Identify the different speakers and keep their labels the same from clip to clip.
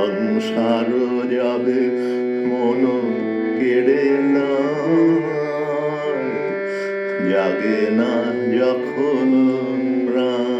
Speaker 1: সংসার যাবে মন কেড়ে না। জাগে না যখন প্রাণ।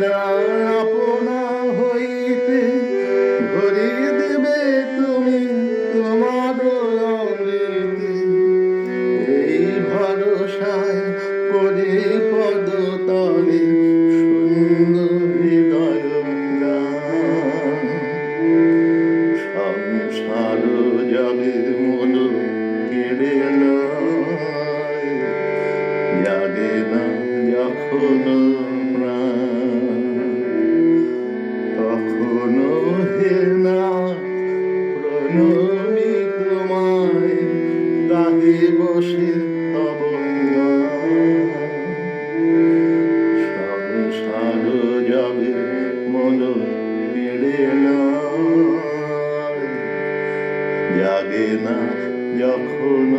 Speaker 1: কোদা আপনা হইতে ভরি দেবে তুমি তোমার অমৃতে এই ভরসায় করে পদ তলে সুন্দর হৃদয় সংসার জগের মন কেড়ে নয়। জাগে না যখন মানুষের সংসার যাবে মন মেরে জাগে না যখন